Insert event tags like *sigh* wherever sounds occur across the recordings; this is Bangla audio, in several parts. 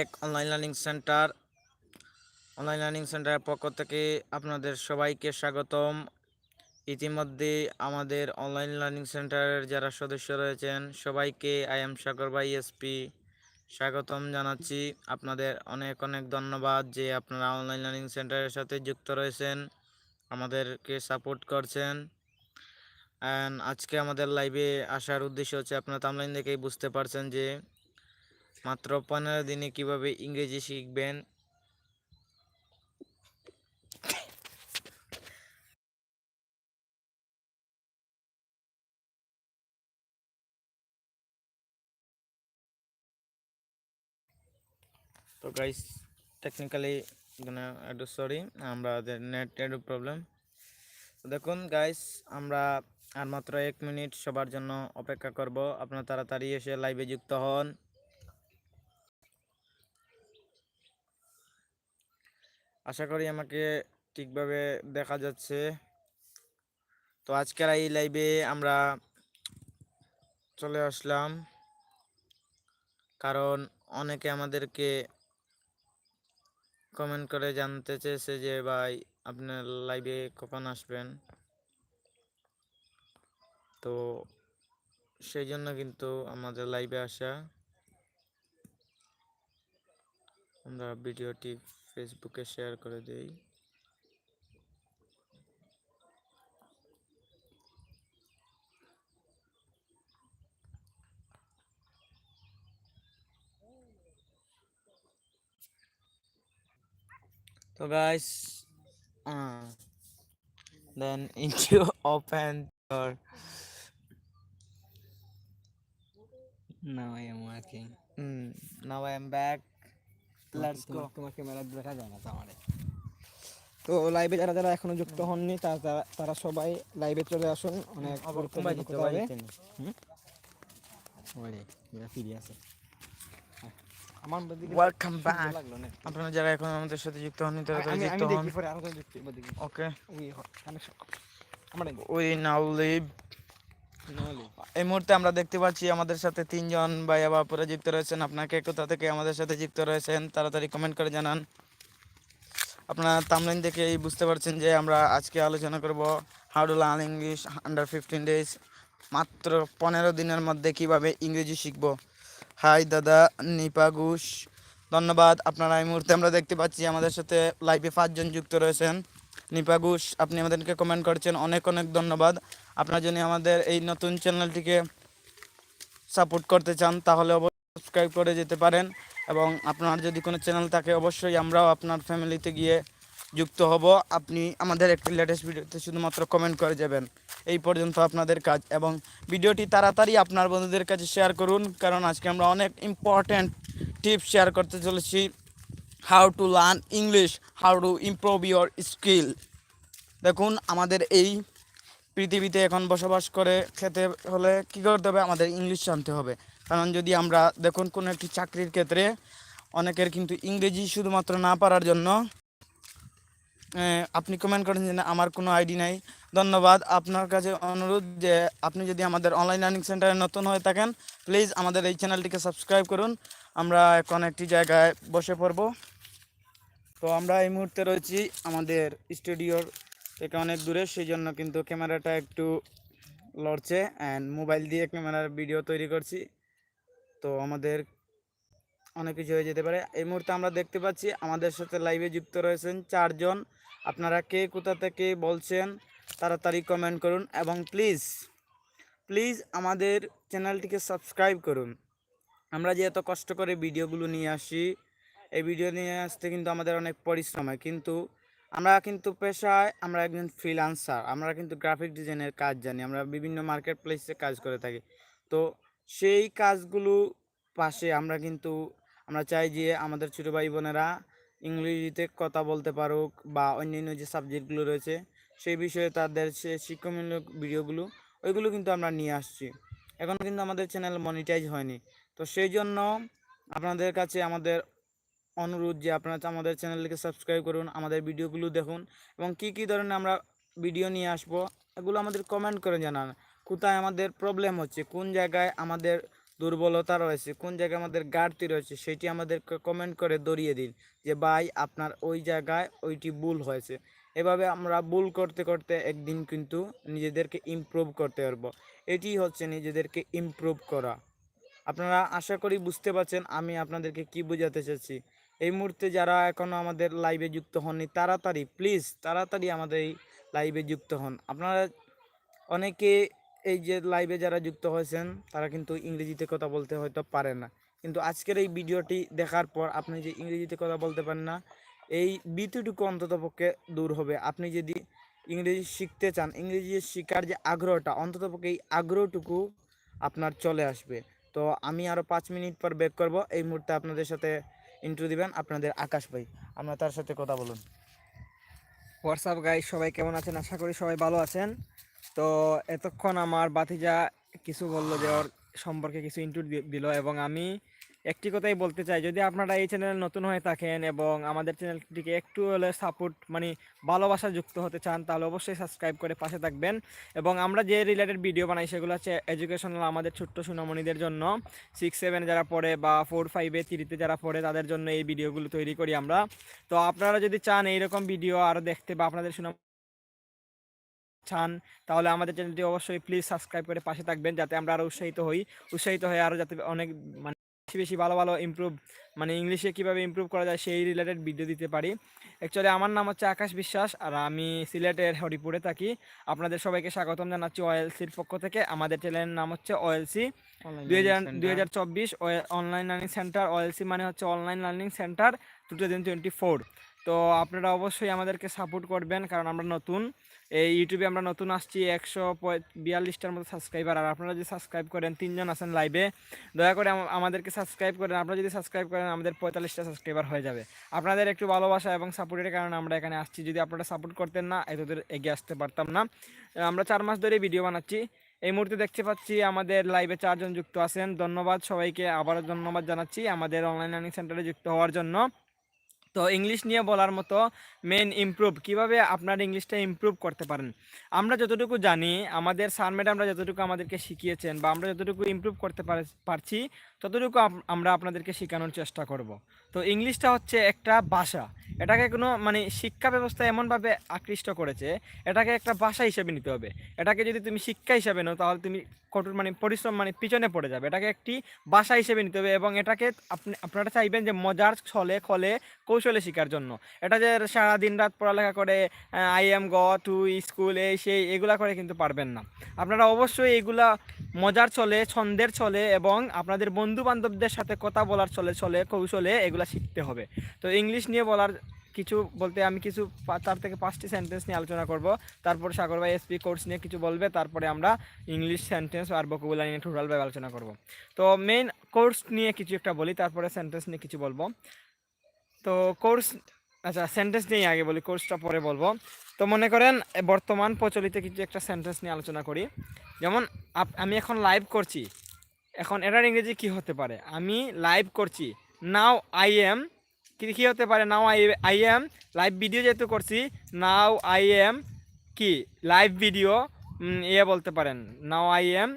এক online learning centre online learning সেন্টারের পক্ষ থেকে আপনাদের সবাইকে স্বাগতম। ইতিমধ্যে আমাদের অনলাইন লার্নিং সেন্টারের যারা সদস্য রয়েছেন, সবাইকে I am Sagar by SP স্বাগতম জানাচ্ছি। আপনাদের অনেক অনেক ধন্যবাদ যে আপনারা অনলাইন লার্নিং সেন্টারের সাথে যুক্ত রয়েছেন, আমাদেরকে সাপোর্ট করছেন। অ্যান্ড আজকে আমাদের লাইভে আসার উদ্দেশ্য হচ্ছে, আপনারা তামলাইন দেখেই বুঝতে পারছেন যে মাত্র পনেরো দিনে কীভাবে ইংরেজি শিখবেন? তো গাইস টেকনিক্যালি একটু সরি আমরা নেট একটু প্রবলেম দেখুন গাইস আমরা আর মাত্র এক মিনিট সবার জন্য অপেক্ষা করব। আপনারা তাড়াতাড়ি এসে লাইভে যুক্ত হন। আশা করি আমাকে ঠিকভাবে দেখা যাচ্ছে। তো আজকের এই লাইভে আমরা চলে আসলাম। কারণ অনেকে আমাদেরকে কমেন্ট করে জানতে চেয়েছে যে, ভাই, আপনার লাইভে কখন আসবেন? তো সেই জন্য কিন্তু আমাদের লাইভে আসা। আমরা ভিডিওটি ফেসবুকে শেয়ার করে দেই So guys, uh, then *laughs* into open your Now I am working. mm, now I am back. Let's go. তোমার ক্যামেরা দেখা যায় না তো আমারে তো লাইভে যারা যারা এখনও যুক্ত হননি তারা তারা- তারা সবাই লাইভে চলে আসুন। অনেক আপনারা যারা এখন আমাদের সাথে যুক্ত হননি তারা যুক্ত হন। দেখি। ওকে উই নাও লিভ এই মুহূর্তে আমরা দেখতে পাচ্ছি আমাদের সাথে তিনজন ভাইয়া বাপুরা যুক্ত রয়েছেন। আপনাকে কোথা থেকে আমাদের সাথে যুক্ত রয়েছেন তাড়াতাড়ি কমেন্ট করে জানান। আপনারা তামলাইন দেখেই বুঝতে পারছেন যে আমরা আজকে আলোচনা করব how to learn English under fifteen days মাত্র পনেরো দিনের মধ্যে কীভাবে ইংরেজি শিখব। হাই দাদা, নিপা ঘোষ। ধন্যবাদ, আপনারা এই মুহূর্তে আমরা দেখতে পাচ্ছি আমাদের সাথে লাইভে পাঁচজন যুক্ত রয়েছেন। নিপা ঘোষ, আপনি আমাদেরকে কমেন্ট করছেন, অনেক অনেক ধন্যবাদ। আপনার যদি আমাদের এই নতুন চ্যানেলটিকে সাপোর্ট করতে চান, তাহলে অবশ্যই সাবস্ক্রাইব করে যেতে পারেন। এবং আপনার যদি কোনো চ্যানেল থাকে, অবশ্যই আমরাও আপনার ফ্যামিলিতে গিয়ে যুক্ত হব। আপনি আমাদের একটি লেটেস্ট ভিডিওতে শুধুমাত্র কমেন্ট করে যাবেন। এই পর্যন্ত আপনাদের কাজ। এবং ভিডিওটি তাড়াতাড়ি আপনার বন্ধুদের কাছে শেয়ার করুন। কারণ আজকে আমরা অনেক ইম্পর্ট্যান্ট টিপস শেয়ার করতে চলেছি। How to learn English how to improve your skill দেখুন, আমাদের এই পৃথিবীতে এখন বসবাস করে খেতে হলে কী করতে হবে? আমাদের ইংলিশ জানতে হবে। কারণ যদি আমরা দেখুন কোনো একটি চাকরির ক্ষেত্রে অনেকের কিন্তু ইংরেজি শুধুমাত্র না পারার জন্য আপনি কমেন্ট করেন যে না, আমার কোনো আইডি নাই। ধন্যবাদ। আপনার কাছে অনুরোধ যে আপনি যদি আমাদের অনলাইন লার্নিং সেন্টারে নতুন হয়ে থাকেন প্লিজ আমাদের এই চ্যানেলটিকে সাবস্ক্রাইব করুন। আমরা এখন একটি জায়গায় বসে পড়ব। তো আমরা এই মুহূর্তে রয়েছি আমাদের স্টুডিওর থেকে অনেক দূরে সেই জন্য কিন্তু ক্যামেরাটা একটু লড়ছে অ্যান্ড মোবাইল দিয়ে ক্যামেরার ভিডিও তৈরি করছি। তো আমাদের অনেক কিছু হয়ে যেতে পারে। এই মুহূর্তে আমরা দেখতে পাচ্ছি আমাদের সাথে লাইভে যুক্ত রয়েছেন চারজন। আপনারা কে, কোথা থেকে বলছেন তাড়াতাড়ি কমেন্ট করুন এবং প্লিজ প্লিজ আমাদের চ্যানেলটিকে সাবস্ক্রাইব করুন। আমরা যে এত কষ্ট করে ভিডিওগুলো নিয়ে আসি, এই ভিডিও নিয়ে আসতে কিন্তু আমাদের অনেক পরিশ্রম হয়। কিন্তু আমরা কিন্তু পেশায় আমরা একজন ফ্রিলান্সার আমরা কিন্তু গ্রাফিক ডিজাইনের কাজ জানি, আমরা বিভিন্ন মার্কেট প্লেসে কাজ করে থাকি। তো সেই কাজগুলো পাশে আমরা কিন্তু, আমরা চাই যে আমাদের ছোটো ভাই বোনেরা ইংরেজিতে কথা বলতে পারুক বা অন্যান্য যে সাবজেক্টগুলো রয়েছে, সেই বিষয়ে তাদের সে শিক্ষামূলক ভিডিওগুলো, ওইগুলো কিন্তু আমরা নিয়ে আসছি। এখন কিন্তু আমাদের চ্যানেল মনিটাইজ হয়নি। তো সেই জন্য আপনাদের কাছে আমাদের অনুরোধ যে আপনারা আমাদের চ্যানেলটিকে সাবস্ক্রাইব করুন, আমাদের ভিডিওগুলো দেখুন এবং কি কি ধরনের আমরা ভিডিও নিয়ে আসব, এগুলো আমাদের কমেন্ট করে জানান। কোথায় আমাদের প্রবলেম হচ্ছে, কোন জায়গায় আমাদের দুর্বলতা রয়েছে, কোন জায়গায় আমাদের ঘাটতি রয়েছে, সেটি আমাদেরকে কমেন্ট করে দরিয়ে দিন যে, ভাই, আপনার ওই জায়গায় ওইটি ভুল হয়েছে। এভাবে আমরা ভুল করতে করতে একদিন কিন্তু নিজেদেরকে ইমপ্রুভ করতে পারব। এটি হচ্ছে নিজেদেরকে ইমপ্রুভ করা। আপনারা আশা করি বুঝতে পারছেন আমি আপনাদেরকে কি বোঝাতে চাচ্ছি। এই মুহূর্তে যারা এখনও আমাদের লাইভে যুক্ত হননি, তাড়াতাড়ি প্লিজ তাড়াতাড়ি আমাদের এই লাইভে যুক্ত হন। আপনারা অনেকে এই যে লাইভে যারা যুক্ত হয়েছেন, তারা কিন্তু ইংরেজিতে কথা বলতে হয়তো পারে না। কিন্তু আজকের এই ভিডিওটি দেখার পর আপনি যে ইংরেজিতে কথা বলতে পারেন না, এই বিতুটুকু অন্তত পক্ষে দূর হবে। আপনি যদি ইংরেজি শিখতে চান, ইংরেজি শেখার যে আগ্রহটা, অন্তত পক্ষে এই আগ্রহটুকু আপনার চলে আসবে। তো আমি আরও পাঁচ মিনিট পর ব্যাক করব। এই মুহূর্তে আপনাদের সাথে ইন্ট্রো দিবেন আপনাদের আকাশ ভাই। আমরা তার সাথে কথা বলুন। হোয়াটসঅ্যাপ গাই সবাই কেমন আছেন? আশা করি সবাই ভালো আছেন। তো এতক্ষণ আমার বাতিজা কিছু বলল যে ওর সম্পর্কে কিছু ইন্টু দিল এবং আমি একটি কথাই বলতে চাই, যদি আপনারা এই চ্যানেলে নতুন হয়ে থাকেন এবং আমাদের চ্যানেলটিকে একটু হলে সাপোর্ট মানে ভালোবাসা যুক্ত হতে চান, তাহলে অবশ্যই সাবস্ক্রাইব করে পাশে থাকবেন। এবং আমরা যে রিলেটেড ভিডিও বানাই, সেগুলো হচ্ছে এডুকেশনাল আমাদের ছোট্ট সুনামণিদের জন্য। সিক্স সেভেন যারা পড়ে বা ফোর ফাইভে থ্রিতে যারা পড়ে, তাদের জন্য এই ভিডিওগুলো তৈরি করি আমরা। তো আপনারা যদি চান এইরকম ভিডিও আরও দেখতে বা আপনাদের সুনাম চান, তাহলে আমাদের চ্যানেলটি অবশ্যই প্লিজ সাবস্ক্রাইব করে পাশে থাকবেন, যাতে আমরা আরও উৎসাহিত হই। উৎসাহিত হয়ে আরও যাতে অনেক মানে বেশি বেশি ভালো ভালো ইমপ্রুভ মানে ইংলিশে কীভাবে ইমপ্রুভ করা যায় সেই রিলেটেড ভিডিও দিতে পারি। অ্যাকচুয়ালি আমার নাম হচ্ছে আকাশ বিশ্বাস আর আমি সিলেটের হরিপুরে থাকি। আপনাদের সবাইকে স্বাগতম জানাচ্ছি ওয়েলসির পক্ষ থেকে। আমাদের চ্যানেলের নাম হচ্ছে ওয়েলসি দুই হাজার দুই হাজার চব্বিশ অনলাইন লার্নিং সেন্টার ওএলসি মানে হচ্ছে online learning centre two thousand twenty four তো আপনারা অবশ্যই আমাদেরকে সাপোর্ট করবেন কারণ আমরা নতুন। এই ইউটিউবে আমরা নতুন আসছি একশো বিয়াল্লিশটার মতো সাবস্ক্রাইবার আর আপনারা যদি সাবস্ক্রাইব করেন, তিনজন আছেন লাইভে দয়া করে আমাদেরকে সাবস্ক্রাইব করেন। আপনারা যদি সাবস্ক্রাইব করেন, আমাদের পঁয়তাল্লিশটা সাবস্ক্রাইবার হয়ে যাবে। আপনাদের একটু ভালোবাসা এবং সাপোর্টের কারণে আমরা এখানে আসছি। যদি আপনারা সাপোর্ট করতেন না, এতদূর এগিয়ে আসতে পারতাম না। আমরা চার মাস ধরে ভিডিও বানাচ্ছি। এই মুহূর্তে দেখতে পাচ্ছি আমাদের লাইভে চারজন যুক্ত আছেন। ধন্যবাদ সবাইকে। আবারও ধন্যবাদ জানাচ্ছি আমাদের অনলাইন লার্নিং সেন্টারে যুক্ত হওয়ার জন্য। তো ইংলিশ নিয়ে বলার মতো মেন ইমপ্রুভ কীভাবে আপনার ইংলিশটা ইমপ্রুভ করতে পারেন? আমরা যতটুকু জানি, আমাদের স্যার ম্যাডামরা যতটুকু আমাদেরকে শিখিয়েছেন বা আমরা যতটুকু ইমপ্রুভ করতে পার- পারছি, ততটুকু আমরা আপনাদেরকে শেখানোর চেষ্টা করব। তো ইংলিশটা হচ্ছে একটা ভাষা। এটাকে কোনো মানে শিক্ষা ব্যবস্থা এমনভাবে আকৃষ্ট করেছে, এটাকে একটা ভাষা হিসেবে নিতে হবে। এটাকে যদি তুমি শিক্ষা হিসেবে নাও, তাহলে তুমি কঠোর মানে পরিশ্রম মানে পিছনে পড়ে যাবে। এটাকে একটি ভাষা হিসেবে নিতে হবে এবং এটাকে আপনি, আপনারা চাইবেন যে মজার ছলে খলে কৌশলে শেখার জন্য। এটা যে সারা দিন রাত পড়ালেখা করে I am go to school এই সেই, এগুলা করে কিন্তু পারবেন না। আপনারা অবশ্যই এগুলা মজার চলে ছন্দের চলে এবং আপনাদের বন্ধু বান্ধবদের সাথে কথা বলার চলে চলে কৌশলে এগুলা শিখতে হবে। তো ইংলিশ নিয়ে বলার কিছু বলতে আমি কিছু চার থেকে পাঁচটি সেন্টেন্স নিয়ে আলোচনা করব। তারপর সাগর ভাই এসপি কোর্স নিয়ে কিছু বলবে, তারপরে আমরা ইংলিশ সেন্টেন্স আর বকুবুলা নিয়ে টোটালভাবে আলোচনা করব। তো মেইন কোর্স নিয়ে কিছু একটা বলি, তারপরে সেন্টেন্স নিয়ে কিছু বলব। তো কোর্স আচ্ছা সেন্টেন্স নিয়ে আগে বলি কোর্সটা পরে বলব। তো মনে করেন, বর্তমান প্রচলিত কিছু একটা সেন্টেন্স নিয়ে আলোচনা করি। যেমন আমি এখন লাইভ করছি। এখন এটার ইংরেজি কি হতে পারে? আমি লাইভ করছি। নাও আই এম কী হতে পারে? Now I I am live video যেহেতু করছি নাও আই এম কি? লাইভ ভিডিও ইয়ে বলতে পারেন। Now I am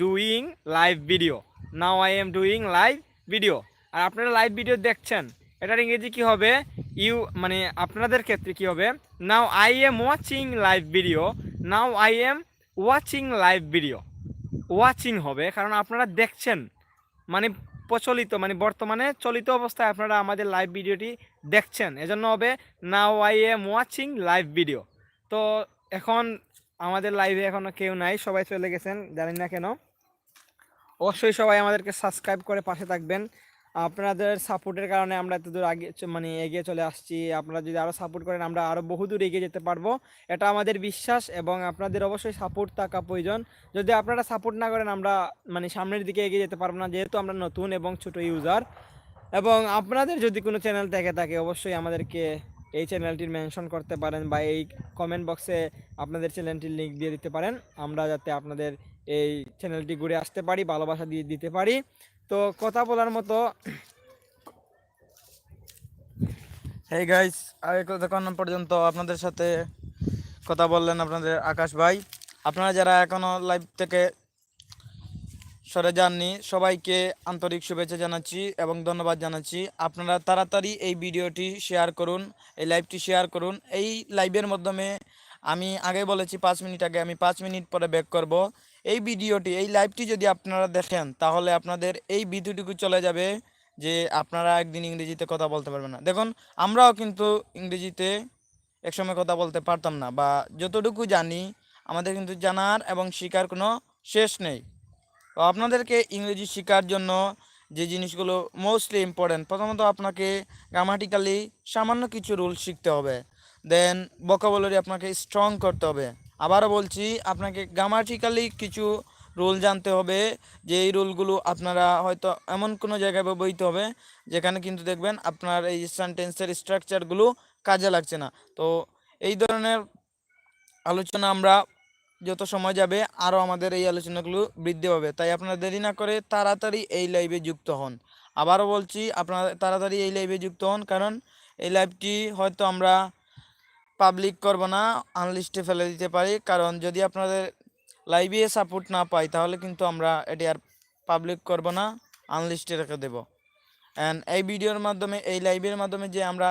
doing live video now I am doing live video আর আপনারা লাইভ ভিডিও দেখছেন। এটার ইংরেজি কি হবে? ইউ মানে আপনাদের ক্ষেত্রে কি হবে? Now I am watching live video now I am watching live video watching হবে, কারণ আপনারা দেখছেন। মানে প্রচলিত মানে বর্তমানে চলিত অবস্থায় আপনারা আমাদের লাইভ ভিডিওটি দেখছেন। এজন্য হবে now I am watching live video তো এখন আমাদের লাইভে এখনও কেউ নাই, সবাই চলে গেছেন জানি না কেন? অবশ্যই সবাই আমাদেরকে সাবস্ক্রাইব করে পাশে থাকবেন। আপনাদের সাপোর্টের কারণে আমরা এত দূর আগে মানে এগিয়ে চলে আসছি। আপনারা যদি আরও সাপোর্ট করেন, আমরা আরও বহুদূর এগিয়ে যেতে পারব। এটা আমাদের বিশ্বাস এবং আপনাদের অবশ্যই সাপোর্ট থাকা প্রয়োজন। যদি আপনারা সাপোর্ট না করেন, আমরা মানে সামনের দিকে এগিয়ে যেতে পারব না, যেহেতু আমরা নতুন এবং ছোট ইউজার এবং আপনাদের যদি কোনো চ্যানেল থেকে থাকে, অবশ্যই আমাদেরকে এই চ্যানেলটির মেনশন করতে পারেন বা এই কমেন্ট বক্সে আপনাদের চ্যানেলটির লিঙ্ক দিয়ে দিতে পারেন। আমরা যাতে আপনাদের এই চ্যানেলটি ঘুরে আসতে পারি, ভালোবাসা দিয়ে দিতে পারি। তো কথা বলার মতো। হেই গাইস এতক্ষণ পর্যন্ত আপনাদের সাথে কথা বললেন আপনাদের আকাশ ভাই? আপনারা যারা এখনও লাইভ থেকে সরে যাননি, সবাইকে আন্তরিক শুভেচ্ছা জানাচ্ছি এবং ধন্যবাদ জানাচ্ছি। আপনারা তাড়াতাড়ি এই ভিডিওটি শেয়ার করুন, এই লাইভটি শেয়ার করুন। এই লাইভের মাধ্যমে আমি আগে বলেছি পাঁচ মিনিট আগে, আমি পাঁচ মিনিট পরে ব্যাক করব। এই ভিডিওটি, এই লাইভটি যদি আপনারা দেখেন, তাহলে আপনাদের এই ভিডিওটুকু চলে যাবে যে আপনারা একদিন ইংরেজিতে কথা বলতে পারবেন না। দেখুন, আমরাও কিন্তু ইংরেজিতে একসময় কথা বলতে পারতাম না বা যতটুকু জানি, আমাদের কিন্তু জানার এবং শেখার কোনো শেষ নেই। তো আপনাদেরকে ইংরেজি শেখার জন্য যে জিনিসগুলো মোস্টলি ইম্পর্টেন্ট, প্রথমত আপনাকে গ্রামাটিক্যালি সামান্য কিছু রুল শিখতে হবে। দেন বকাবলারি আপনাকে স্ট্রং করতে হবে। আবারও বলছি, আপনাকে গ্রামাটিক্যালি কিছু রুল জানতে হবে, যে এই রুলগুলো আপনারা হয়তো এমন কোনো জায়গায় ব্যবহৃত হবে, যেখানে কিন্তু দেখবেন আপনার এই সেন্টেন্সের স্ট্রাকচারগুলো কাজে লাগছে না। তো এই ধরনের আলোচনা আমরা যত সময় যাবে, আরও আমাদের এই আলোচনাগুলো বৃদ্ধি পাবে। তাই আপনারা দেরি না করে তাড়াতাড়ি এই লাইভে যুক্ত হন। আবারও বলছি, আপনারা তাড়াতাড়ি এই লাইভে যুক্ত হন, কারণ এই লাইভটি হয়তো আমরা পাবলিক করব না আনলিস্টে ফেলে দিতে পারি। কারণ যদি আপনাদের লাইভে সাপোর্ট না পাই, তাহলে কিন্তু আমরা এটি আর পাবলিক করব না আনলিস্টে রেখে দেব। অ্যান্ড এই ভিডিওর মাধ্যমে, এই লাইভের মাধ্যমে যে আমরা